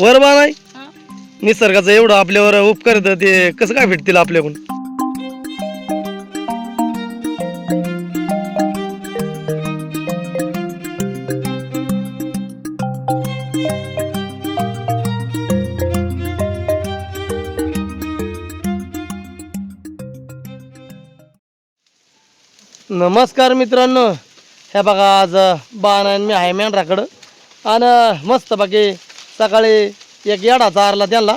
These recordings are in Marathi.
वर बा नाही. हा? निसर्गाचं एवढं आपल्यावर उपकार ते कसं काय भेटतील आपल्याकडून? नमस्कार मित्रांनो. ह्या बघा आज बाण आणि मी आहे मेंढराकडं. आणि मस्त बाकी सकाळी एक येडा चारला त्यांना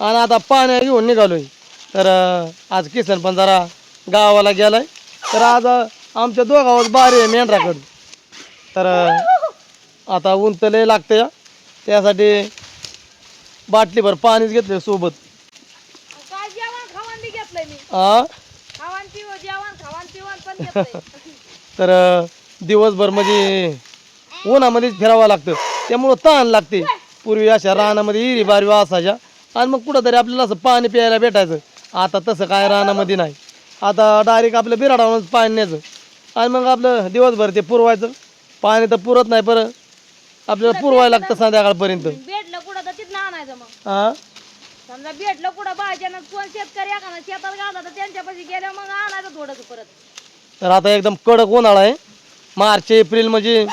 आणि आता पाण्या घेऊन निघालोय. तर आज किसन पण जरा गावाला गेलाय. तर आज आमच्या दोघावर बारी आहे मेंढराकडं तर आता ऊन तर लय लागतं या त्यासाठी बाटलीभर पाणीच घेतलं सोबत. तर दिवसभर म्हणजे उन्हामध्येच फिरावं लागतं. त्यामुळं ताण लागते. पूर्वी अशा रानामध्ये हिरी बारी असायच्या आणि मग कुठंतरी आपल्याला असं पाणी प्यायला भेटायचं. आता तसं काय रानामध्ये नाही. आता डायरेक्ट आपलं बिराडावरच पाणी न्यायचं. आणि मग आपलं दिवसभर ते पुरवायचं. पाणी तर पुरत नाही परत आपल्याला पुरवायला लागतं संध्याकाळपर्यंत. भेटलं कुठं तर तिथं आणायचं मग. हां समजा भेटलं कुठं भाज्यानं कोण शेतकरी एखादा शेतात तर त्यांच्यापाशी गेल्या मग आणायचं थोडंसं परत. तर आता एकदम कडक उन्हाळा आहे. मार्च एप्रिल म्हणजे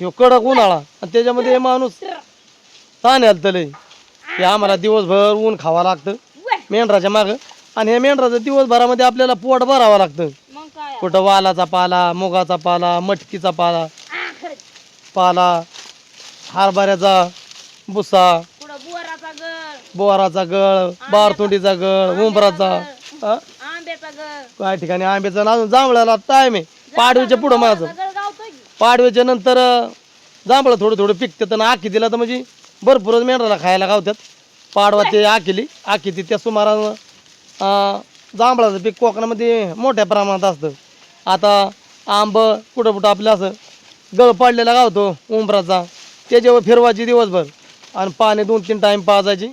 ह्यो कडक उन्हाळा. आणि त्याच्यामध्ये हे माणूस ताण आलं हे आम्हाला दिवसभर ऊन खावं लागतं. मेंढराच्या मागं. आणि हे मेंढराचं दिवसभरामध्ये आपल्याला पोट भरावं लागतं. मग काय? कुठं वालाचा पाला मुगाचा पाला मटकीचा पाला. पाला हरभऱ्याचा भुसा कुठं बुवाराचा गळ. बोराचा गळ बारतोंडीचा गळ उंबराचा हा? आंब्याचा गळ. काय ठिकाणी आंब्याचं अजून जांभळाला टाइम आहे. पाडवीच्या पुढं माझं. गळ गावतोय की? पाडव्याच्या नंतर जांभळं थोडं थोडं पिकतात आणि आखी दिला तर म्हणजे भरपूरच मेंढराला खायला गावतात पाडवा ते आखिली. आखी त्या सुमारानं जांभळाचं पीक कोकणामध्ये मोठ्या प्रमाणात असतं. आता आंब कुठं कुठं आपलं असं गळ पाडलेला गावतो उंबराचा. त्याच्यावर फिरवायची दिवसभर. आणि पाणी दोन तीन टाईम पाजायची.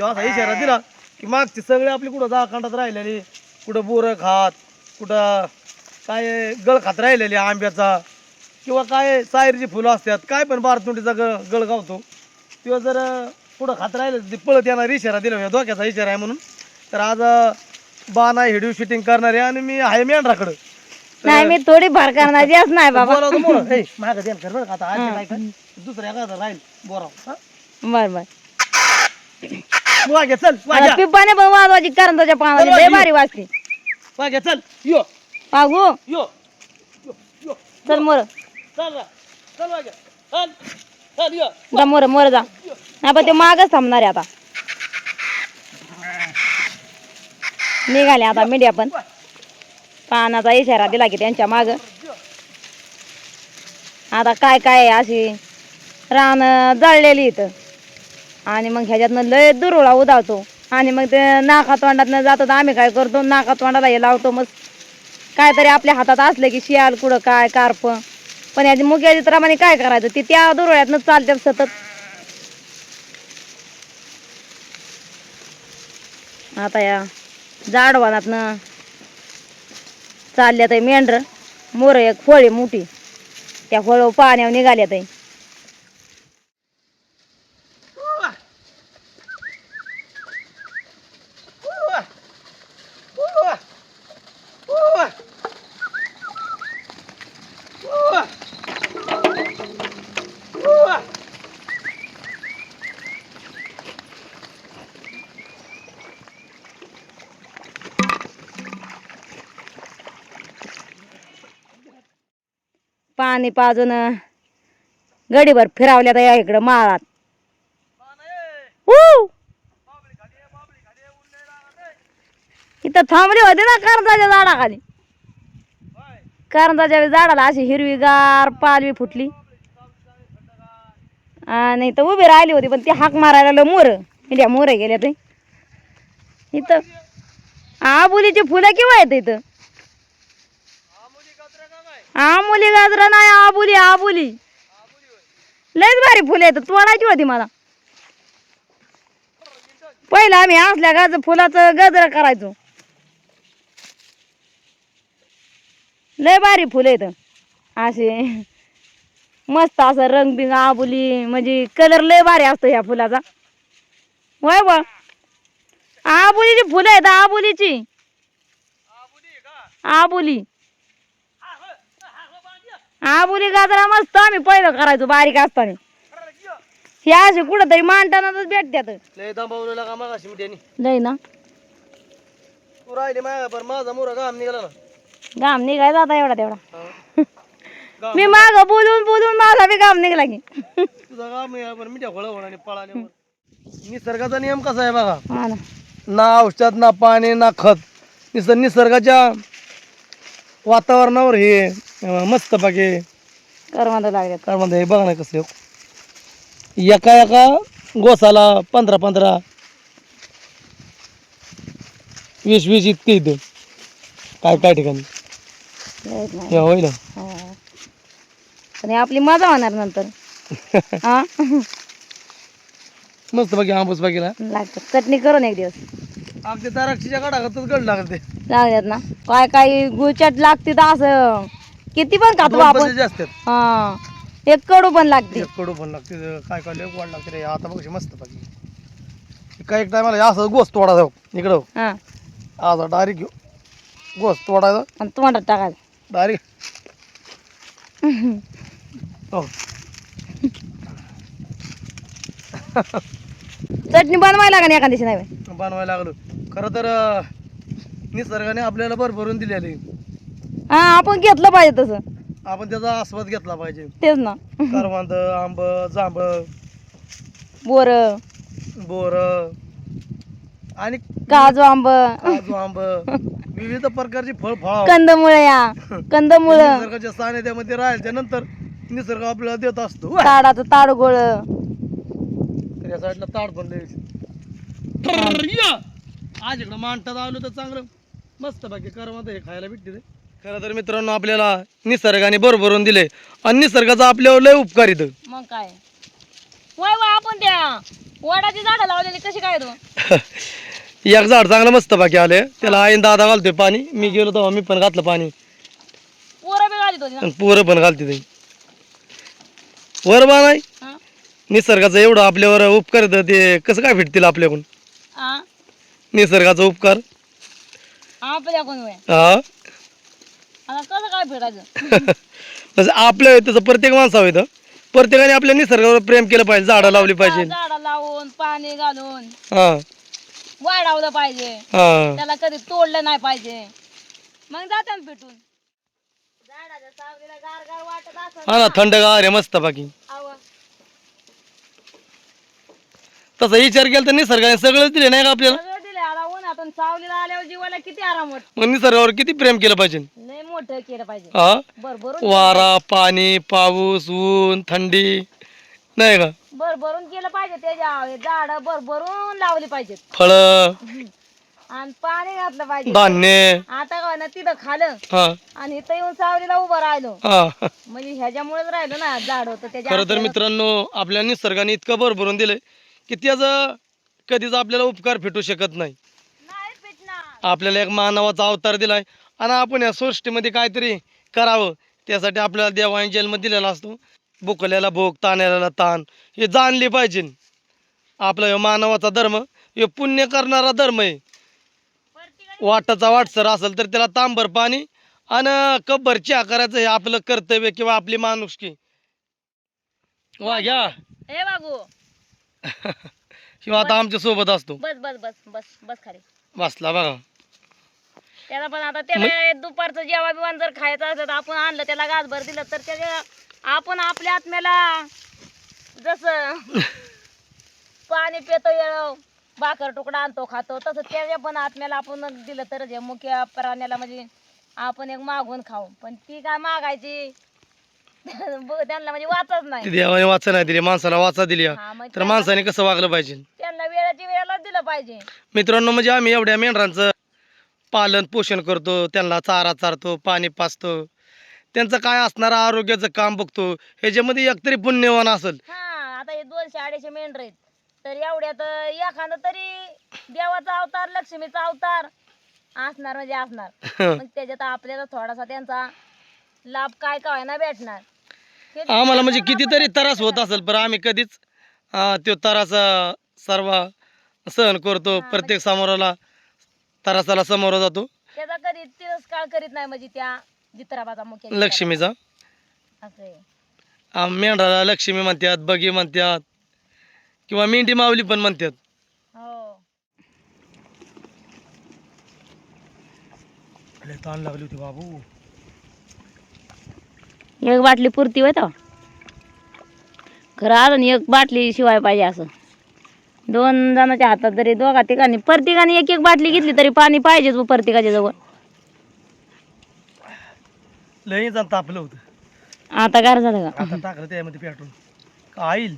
असा इशारा दिला की मागची सगळे आपली कुठं जाखंडात राहिलेली कुठं बोरं खात कुठं काय गळ खात राहिलेली आंब्याचा किंवा काय सायरीची फुलं असतात काय पण बारतुंडीचा गळ गळ गावतो किंवा जर कुठं खात राहिले ते पळत येणार इशारा दिला होता धोक्याचा इशारा आहे म्हणून. तर आज बाणा हिडिओ शूटिंग करणार आहे आणि मी आहे मेंढराकडं. नाही मी थोडी फार करणार येस नाही बाबा. मागं कर बरं का आता आज काय कर दुसऱ्या एखादा राहील बोराव. हा? बर बर. वाघ्या चल वाघ्या. पिपाने पण वाजवायची करंजाच्या पानाची लय भारी वाजते. वाघ्या चल यो. पागू यो यो यो. चल मोर. चल चल चल. चल यो. जा मोर मोर जा. नाही पण ते मागच थांबणार आहे आता. निघाले आता मीडिया पण. पानाचा इशारा दिला की त्यांच्या माग. आता काय काय आहे अशी रान जळलेली इथं. आणि मग ह्याच्यातनं लय दुरुळा उदावतो. आणि मग ते नाका तोंडातनं जातात. आम्ही काय करतो? नाका तोंडाला हे लावतो मग काहीतरी आपल्या हातात असलं की शियाल कुठं काय कार्प. पण याची मुख्य चित्रामध्ये काय करायचं? ते त्या दुरोळ्यातनं चालतात सतत. आता या जाडवानातनं चालल्यात आहे मेंढर. मोर एक फळे मोठी. त्या फळ पाण्यावर निघाल्यात आहे. पाणी पाजून गडीभर फिरावल्या या इकडं माळात. इथं थांबले होते ना करंजाच्या झाडाखाली. करंजाच्या झाडाला अशी हिरवीगार पालवी फुटली. आणि इथं उभी राहिली होती पण ती हाक मारायला मोर. इंडिया मोर गेल्या ते. इथं आबुलीची फुलं किंवा येत इथं? आमुली गाजरा नाही आबुली आबुली. लयच भारी फुले येतात तोडायची होती मला. पहिला आम्ही असल्या गाज फुलाचं गजरा करायचो. लय भारी फुले येत. असे मस्त असं रंगबिंग आबुली म्हणजे कलर लय भारी असतो ह्या फुलाचा. वय बा. आबुलीची फुलं आहेत आबुलीची. आबुली. आबुली गाजरा मस्त आम्ही पहिलं करायचो बारीक असताना. हे असे कुठं तरी मांडतानाच भेटत्यात. लय मिठ्यानी लय ना. तू राहिली माझ्या पण माझा मुरा गाम निघाला ना. घाम निघायचा आता एवढा तेवढा. हा. मी माग बोलून बोलून माझा बी घाम निघला की. तुझा मिठ्या पळाल्यावर. निसर्गाचा नियम कसा आहे बघा? हा ना. ना औषध ना पाणी ना खत. निस निसर्गाच्या वातावरणावर हे मस्त पाके करमांदा काय म्हणता हे बघा ना कसं. एका एका गोसाला पंधरा पंधरा. वीस वीस इतके इथं. काय काय ठिकाणी. हे होईल. पण हे आपली मजा होणार नंतर. हा? मस्त बाकी आंबूस बाकीला लागतं. चटणी करून एक दिवस. अगदी ताराक्षीच्या गाडागतच गड लागत. ते लागल्यात ना. काय काय गुळचाट लागते तर असं. किती पण खातो दोन आपण. हा. एक कडू पण लागते. एक कडू पण लागते. काय काय लय वाढ लागते रे. आता बघ मस्त बाकी काय एक टायमाला असं गोस तोडा जाऊ इकडं हा. डायरेक्ट घेऊ. गोस तोडायचा. आणि तोंडात टाकायचं. डायरेक्ट. हो. चटणी बनवायला नाही एका दिवशी नाही बनवायला लागलो. खरं तर अं, निसर्गाने आपल्याला भरभरून दिलेली. हा आपण घेतलं पाहिजे तसं. आपण त्याचा आस्वाद घेतला पाहिजे. तेच ना. करवांद आंब जांभ बोर. बोर आणि काजू आंब. काजू आंब. विविध प्रकारची फळ फळ कंदमुळ्या कंदमुळ निसर्गाच्या सानिध्यामध्ये राहायच्या नंतर निसर्ग आपल्याला देत असतो. ताडाचं ताडगोळ तर या साईडला ताड पण लय या. आज इकडं मांडतात आलो तर चांगलं. मस्त बाकी करमत हे खायला भेटते खरं तर मित्रांनो आपल्याला निसर्गाने भरभरून दिले. आणि निसर्गाचा आपल्यावर लय उपकार इथं. मग काय? वय वय आपण त्या वडाची झाडं लावलेली कशी काय तू एक झाड चांगलं मस्त बाकी आले त्याला आईन दादा घालतोय पाणी. मी गेलो तेव्हा मी पण घातलं पाणी. पोरं बी घालीत होती ना? आणि पोरं पण घालते ते. वर बा नाही हा? निसर्गाचं एवढं आपल्यावर उपकार येतं ते कसं काय भेटतील आपल्याकडून? हा? निसर्गाचा उपकार. आपल्या कोण वय हा? काय भेटायचं? तसं आपल्या तसं प्रत्येक माणसावर येतं प्रत्येकाने आपल्या निसर्गावर प्रेम केलं पाहिजे झाडं लावली पाहिजे झाडं लावून पाणी घालून. हा. वाढवलं पाहिजे. हा. त्याला कधी तोडलं नाही पाहिजे. मग जाते भेटून. झाडाच्या सावलीला गार गार वाटत असं हा ना थंडगार आहे मस्त बाकी. तसा विचार केला तर निसर्गाने सगळंच दिले नाही का आपल्याला? उन्हातून सावलीला आल्यावर जीवाला किती आराम मग निसर्गावर किती प्रेम केलं पाहिजे? लय मोठं केलं पाहिजे. हा? वारा पाणी पाऊस ऊन थंडी नाही का? बर भरून केलं पाहिजे त्याच्या झाड बर भरून लावली पाहिजेत. फळं. आणि पाणी घातलं पाहिजे. धान्य. आता काय ना तिथं खालं. हा. आणि इथं येऊन सावलीला उभं राहिलो. हा. म्हणजे ह्याच्यामुळेच राहिलो ना झाड होतं त्याच्या खरं तर मित्रांनो आपल्या निसर्गाने इतकं भरभरून दिलंय की त्याचं कधीच आपल्याला उपकार भेटू शकत नाही. आपल्याला एक मानवाचा अवतार दिलाय. आणि आपण या सृष्टीमध्ये काहीतरी करावं. त्यासाठी आपल्याला देवाने जन्म दिलेला असतो. बुकल्याला भोग ताण्याला ताण हे जाणले पाहिजे. आपला ह्यो मानवाचा धर्म हे पुण्य करणारा धर्म आहे. वाटाचा वाटसर असेल तर त्याला तांबर पाणी आणि कब्बर चहा करायचं हे आपलं कर्तव्य किंवा आपली माणुसकी वा घ्या हे बाबू. किंवा आता आमच्यासोबत असतो. बस बस बस बस बस खाली बसला बघा. त्याला पण आता त्याला दुपारचं जेव्हा बिवान जर खायचं असलं तर आपण आणलं त्याला गाजभर दिलं तर त्याच्या आपण आपल्या आत्म्याला जसं पाणी पितो येळ भाकर तुकडा आणतो खातो तसं त्याच्या पण आत्म्याला आपण दिलं तर जे मुख्य प्राण्याला म्हणजे आपण एक मागून खाऊ. पण ती काय मागायची? त्यांना म्हणजे वाचच ती नाही देवाने वाचा नाही दिली माणसाला वाचा दिली. तर माणसाने कसं वागलं पाहिजे? त्यांना वेळाची वेळेला दिलं पाहिजे. मित्रांनो म्हणजे आम्ही एवढ्या मेंढरांचं पालन पोषण करतो त्यांना चारा चारतो पाणी पाचतो. त्यांचं काय असणारं आरोग्याचं काम बघतो ह्याच्यामध्ये एकतरी पुण्यवान असेल. हा आता हे दोनशे अडीचशे मेंढर आहेत. तर एवढ्यात एखादं तरी देवाचा अवतार लक्ष्मीचा अवतार असणार म्हणजे असणार. मग त्याच्यात आपल्याला थोडासा त्यांचा लाभ काय काय ना भेटणार. आम्हाला म्हणजे कितीतरी त्रास होत असेल पण आम्ही कधीच अं, तो त्रास अं, सर्व सहन करतो प्रत्येक समोराला. त्रासाला समोर जातो. त्याचा कधी तिरस्कार करीत नाही म्हणजे त्या जित्राबाचा मुख्य लक्ष्मीचा. असं आहे आ, मेंढराला लक्ष्मी म्हणतात बगी म्हणतात किंवा मेंढी माऊली पण म्हणतात हो. ताण लागली होती बाबू. एक बाटली पुरती होय तो. खरं अजून एक बाटली शिवाय पाहिजे असं. दोन जणांच्या हातात तरी दोघा ठिकाणी प्रत्येकाने एक एक बाटली घेतली तरी पाणी पाहिजेच बुवा प्रत्येकाच्या जवळ. लई जण तापलं होतं. आता गार झालं का? आता टाकलं त्यामध्ये पेट्रोल. का आईल.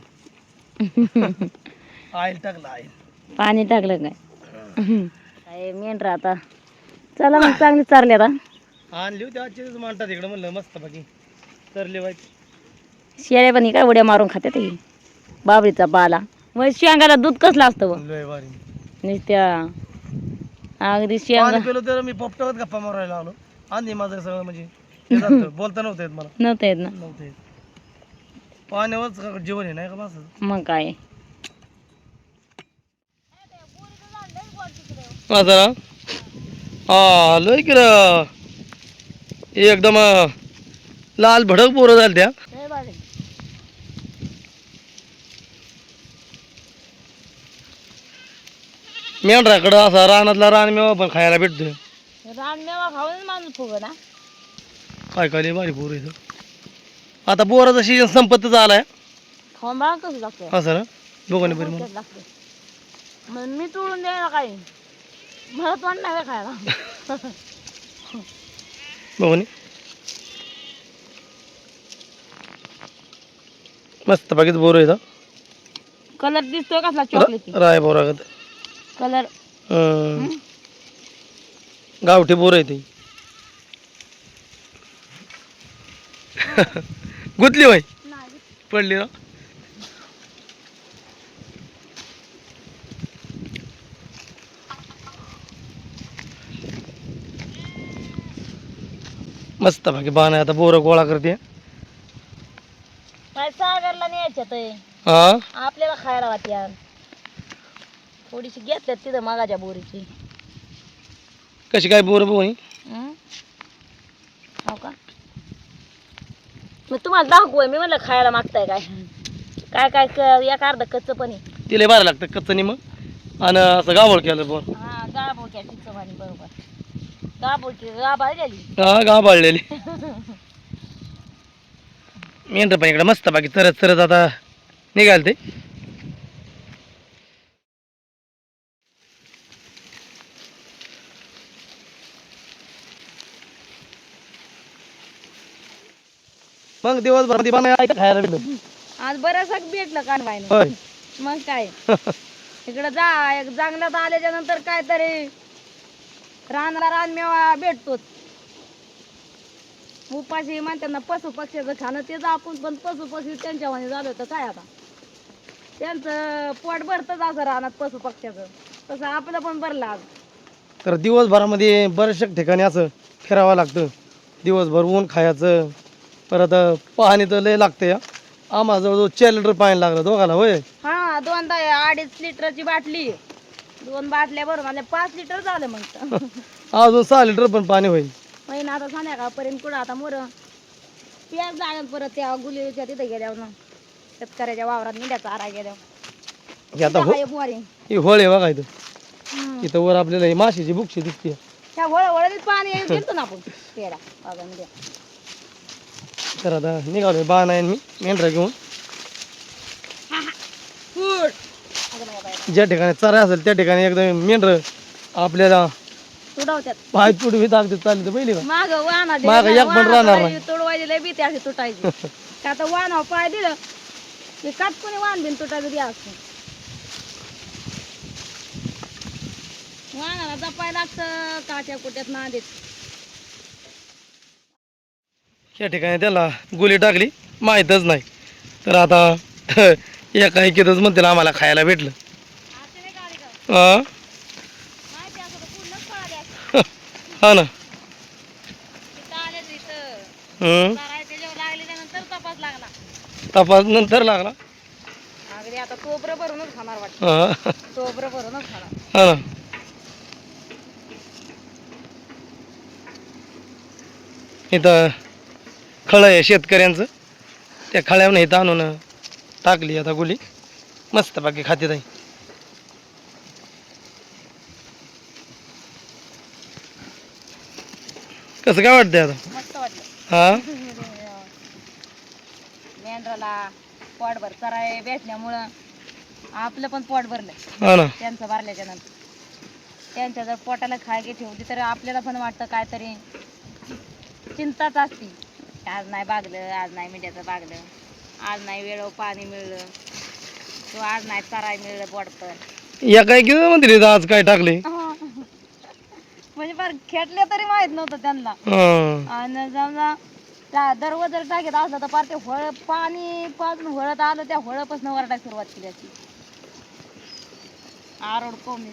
आईल टाकलं आईल. पाणी टाकलं काय? काय मेंढरा आता. चला मग चांगली चारली आता. आणली होती आजचीच मांडतात इकडं म्हणलं मस्त बाकी तरले व्हायची शेळ्या पण ही काय उड्या मारून खाते ते बाबरीचा पाला मग शेंगाला दूध कसलं असतं बुवा? लय भारी. नुसत्या. अगदी पाणी शेंगा. पिलो तर मी पोपटावत गप्पा मारायला आलो आणि माझं सगळं म्हणजे हे झालं. बोलता नव्हतं येत मला. नव्हतं येत ना? नव्हतं येत. पाण्यावरच जीवन आहे नाही का माझं? मग काय? माझा हा लय की र. एकदम अं, लाल भडक पोरं झाली त्या मेंढराकडं असा रानातला रानमेवा पण खायला भेटतोय. रानमेवा खाऊन माणूस फुग ना. काय काय भारी पोर इथं. आता बोराचा सीजन संपतच आलाय. खाऊन बघा कसं लागतं असं ना? दोघांनी बरी म्हणून मग. मी तोडून द्यायला काय? मला तोंड नाही का खायला. बघून मस्त बाकीच बोर इथं कलर दिसतोय कसला चॉकलेटी राय बोरागत. कलर. गावठी बोर आहे ती. गुतली बाई. पडली ना? मस्त बाकी बाण आता बोर गोळा करते. काय सागरला न्यायच्यात हा? आपल्याला खायला वाट्या थोडीशी घेतल्यात तिथं मागाच्या बोरीची. कशी काय बोर बघून हं? हो का? मग तुम्हाला दाखवूय मी म्हणलं खायला मागताय काय? काय काय क- एक अर्ध कच्च पण आहे. तिला बाहेर लागतं कच्चं निम आणि असं गावळ केलं बोर. हा तिचं पाणी बरोबर. गाबाळ हा गाभाळलेली. मेंढर पण इकडे मस्त बाकी चरत चरत आता निघाल ते मग दिवसभरमध्ये बनवायला काय खायला भेटलं? आज बरंच भेटलं काढवायला होय. मग काय? इकडं जा एक जंगलात आल्याच्यानंतर काहीतरी रानाला रानमेवा भेटतोच. उपाशी म्हणतात ना पशु पक्ष्याचं खाणं तेच आपण पण पशु पक्षी त्यांच्या वाणी झालं तर काय आता? त्यांचं पोट भरतच असं रानात पशु पक्ष्याचं तसं आपलं पण भरलं आज. तर दिवसभरामध्ये बऱ्याचशा ठिकाणी असं फिरावं लागतं. दिवसभर ऊन खायचं परत पाणी तर लय लागतं आम्हाला जवळजवळ चार लिटर पाणी लागलं दोघाला होय. हा दोनदा अडीच लिटरची बाटली. दोन बाटल्या भरून आल्या पाच लिटर झालं मग. अजून सहा लिटर पण पाणी होईल. महिना आता संध्याकाळपर्यंत कुठं आता मोर. त्याच जागेत परत त्या गुलीच्या तिथे गेल्यावर ना. शेतकऱ्याच्या वावरात निंड्या चारा गेल्यावर. हे आता हो मोरी ही होळ बघा इथं. इथं वर आपल्याला ही माशीची बुकशी दिसते. त्या वळ वळीत पाणी गेलतो ना आपण. बागामध्ये तर आता निघालो बाण आहे मी मेंढरा घेऊन. ज्या ठिकाणी चरा असेल त्या ठिकाणी एकदम मेंढर आपल्याला पाय तुडवी टाकते चालली तर पहिली माग वाना मागं एक पण राहणार नाही. तुडवायची लय भीती अशी तुटायची. का आता वानावर पाय दिलं की काटकुनी वान बिन तुटायचं बी असतं वानाला जपाय लागतं काच्या कुट्यात नांदेत. या ठिकाणी त्याला गोली टाकली. माहीतच नाही. तर आता एका ऐकीतच म्हणतील आम्हाला खायला भेटलं. हा हा ना. तपास नंतर लागला. हा. हा ना. इथं खळं आहे शेतकऱ्यांचं. त्या खळ्यावर इथं आणून टाकली आता गुली. मस्त बाकी खाते ताई. कसं काय वाटतंय आता? हा? मेंढराला पोटभर चराय भेटल्यामुळं आपलं पण पोट भरलंय. हा ना. त्यांचं भरल्याच्या नंतर. त्यांच्या जर पोटाला खायची ठेवली तर आपल्याला पण वाटतं काहीतरी चिंताच असती. आज नाही बागलं आज नाही मिठाचं बागलं. आज नाही वेळ पाणी मिळलं. किंवा आज नाही चराय मिळलं पोट तर या काय किती म्हणते आज काय टाकले? म्हणजे फार खेटले तरी माहीत नव्हतं त्यांना. हा. आणि समजा त्या दररोज जर टाकीत असलं तर पार ते हळ पाणी पाजून हळत आलं त्या हळपासून वरडायला सुरुवात केली असती आरोड कोंबडी.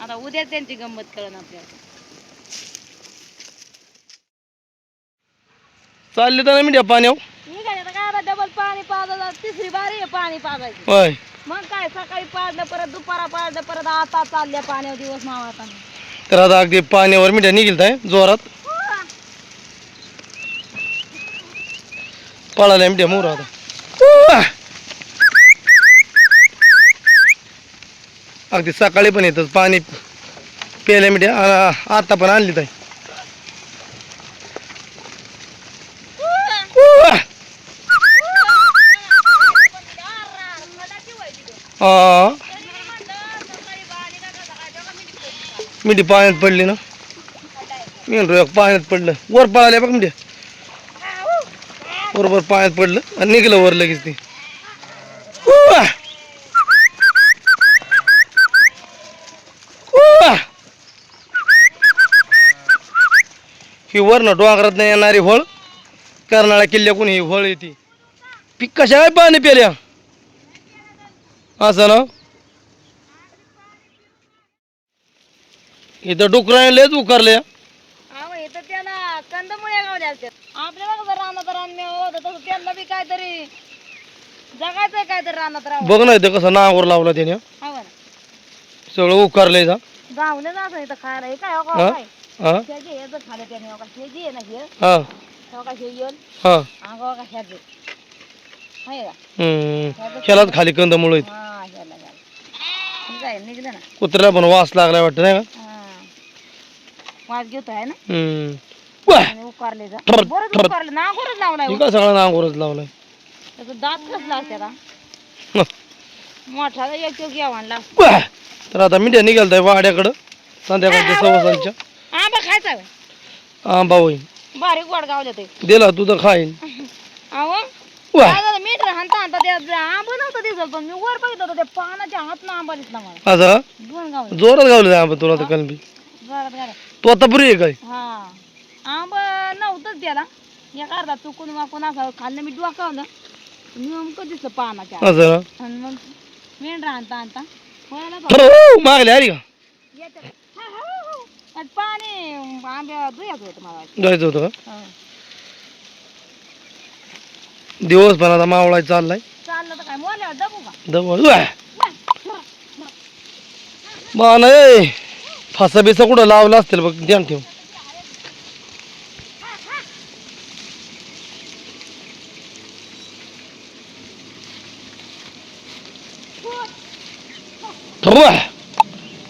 आता उद्या त्यांची गंमत कळण आपल्याला. चालले तर मी पाण्यावर. काय आता काय डबल पाणी तिसरी बारी आहे पाणी पाजायची. होय. मग काय सकाळी पाजलं परत दुपारा पाजलं परत आता चालल्या पाण्यावर दिवस मावळता तर आता अगदी पाण्यावर मिठ्या निघिल आहे जोरात. पळाल्या मिठ्या मोर आता. उआ! अगदी सकाळी पण येतात पाणी प्यायला मिठ्या आ- आता पण आणली ताई. मिठी पाण्यात पडली ना? मी म्हणतो एक पाण्यात पडलं. वर पळाले बघ म्हणजे. बरोबर पाण्यात पडलं आणि निघलं वर लगेच ते. ही वर ना डोंगरात नाही येणारी होळ. कर्नाळा किल्ल्याकून ही होळ येते. पीक कशा काय पाणी पेल्या असं ना? इथं डुकराने लयच इथं त्याला कंदमुळे असतात कसं रानात रान होतं तसं त्यांना बी काहीतरी जगायचंय काहीतरी रानात बघ ना इथं कसं नावावर लावला त्याने. हो सगळं उकारलंय जा गावलं इथं खायला हे काय हो हा? का काय? हा? हे जे हे जर खाल्लं त्याने हो का? हे जे आहे ना हे? हा. हो का हे येल? हा. अंगावर का ह्याचे? आहे का? हम्म. ह्यालाच खाली कंदमुळ आहेत. हा ह्याला ह्याला. काय निघलं ना? कुत्र्याला पण वास लागलाय वाटतं नाही का? हा. वाज घेतो आहे ना? हम्म. वाह! आणि उकारले जा. ठर- बरंच ठर. उकारले नांगोरच लावलाय हे सगळं नांगोरच लावलाय? त्याचं दात हं. मोठा एक वाह! तर आता मिठ्या निघालताय वाड्याकडं संध्याकाळच्या सव्वासांच्या आंबा खायचा होय. आंबा होईल बारीक गोड गावले ते. दिला तू तर खाईन. अहो वाह! काय झालं मीठ हाणता हाणता ते आंबा नव्हतं दिसत पण मी वर होतो त्या पानाच्या हातनं आंबा दिसला मला. असं? दोन गावले. जोरात गावलं आंबा तुला तर कलबी तू आता पुरी आहे काय हा आंबा नव्हतंच त्याला एक अर्धा चुकून वाकून असं खाल्लं मी डोकावलं नेमकं दिसलं पानाच्या हात. असं ना आणि मग मेंढरा आणता आणता वळाला तो. ठरव, मागले आली का येतं. हा, हा, हा. आणि पाणी आंब्या दुयाच होतं मला वाटतं. जायचं होतं का हा. दिवस पण आता मावळाय चाललाय चाललं तर काय मोल्यावर दबू का मान ए फासा बिसा कुठं लावला असतील बघ ध्यान ठेव.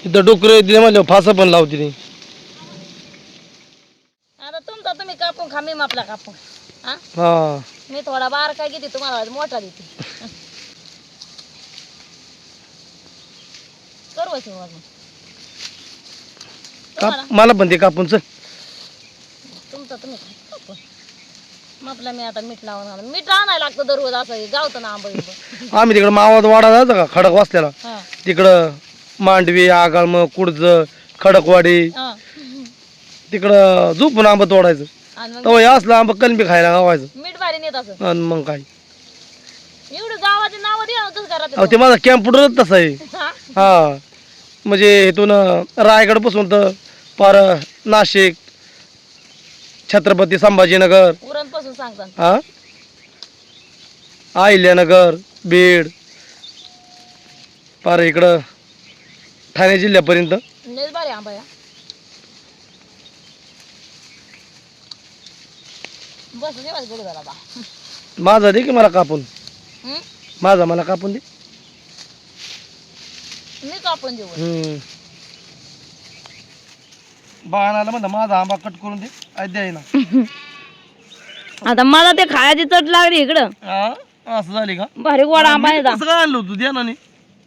इथं डुकर दिले म्हणलं फासा पण लावते ती आता तुमचा तुम्ही कापून खा मी मापला कापून. हा? हा. मी थोडा बारका किती तुम्हाला मोठा देते. करू सुरुवात मग. काप मला पण ते कापून चल. तुमचा तुम्ही खा कापून मापला मी आता मीठ लावून मीठ आणायला लागतं दररोज असं गावतं ना आंबा बिंबा. आम्ही तिकडं मावात वाडा जायचं का खडक वाचलेला? हा. तिकडं मांडवी आगाळम कुडज खडकवाडी. हा. तिकडं झोपून आंबा तोडायचं. आणि मग? तेव्हा हे असलं आंबा कलबी खायला गावायचं मीठ भारी नेत असं? आणि मग काय? एवढं गावाची नावं अहो ते माझा कॅम्प्युटरच तसा आहे. हा? हा. म्हणजे इथून रायगडपासून तर पार नाशिक छत्रपती संभाजीनगर. हा अहिल्यानगर बीड. पार इकडं ठाणे जिल्ह्यापर्यंत. भारी आंबा बस झाला बा. माझा दे की मला कापून. माझा मला कापून दे. मी कापून हम्म. बाणाला म्हणलं माझा आंबा कट करून दे आज द्याय ना आता मला ते खायची चट लागली इकडं. हा? असं झाली का? भारी गोड आंबा आहे कसं काय आणलं होतं? द्या ना.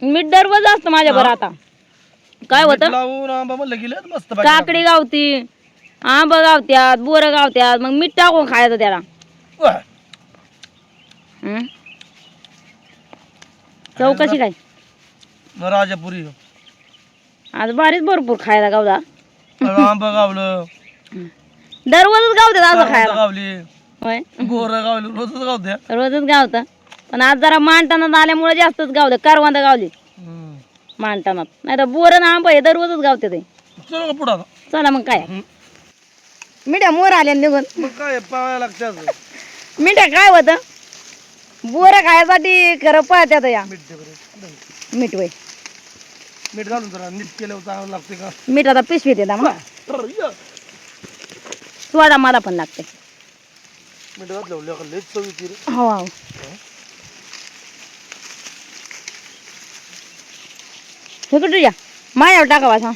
मीठ दररोज असतं माझ्या बरं आता. काय होतं? लावून आंबा म्हणलं गेलं मस्त काकडी गावती आंबा गावत्यात बोरं गावत्यात मग मीठ टाकून खायचं त्याला. वाह. हं? चव कशी काय? मग राजापुरी. आज भारीच भरपूर खायला गावदा आंबा गावलं. दररोजच गावतात असं कारवंद खायला. गावली. होय. बोर गावली रोजच गावत्या. रोजच गावतं. पण आज जरा मांडतानात आल्यामुळे जास्तच गावलं करवांद गावली. मांडतानात नाही तर बोरं ना आंबा हे दररोजच गावते ते चल का पुढं आता. चला मग काय. मिठ्या मोर आल्या निघून. मग काय पाहायला लागते मिठ्या काय होतं? बोरं खायसाठी खरं पळत्यात या. मीठ दे बरं. मीठ घालून जरा नीट केल्यावर चांगलं लागते का? मीठ आता पिशवीत येतात मग. तर ये. सोडा मला पण लागते मीठ घातलं लेका लयच चव येते रे. हो हो. हे कुठं या मायावर टाकावा सांग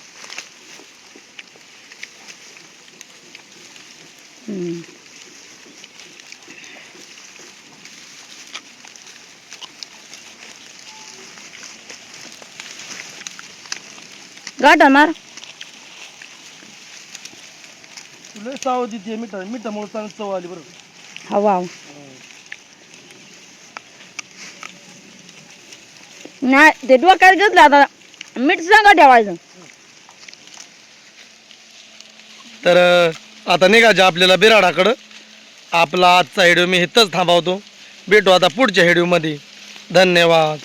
गाठा मार लय सावध येते मिठा मिठामुळे चांगली चव आली बरं. हवा. नाही ते डोक्यात घेतलं आता. मीठ सांगा ठेवायचं. तर अं, आता निघायचं आपल्याला बिराडाकडं. आपला आजचा व्हिडिओ मी इथंच थांबवतो. भेटू आता पुढच्या व्हिडिओमध्ये धन्यवाद.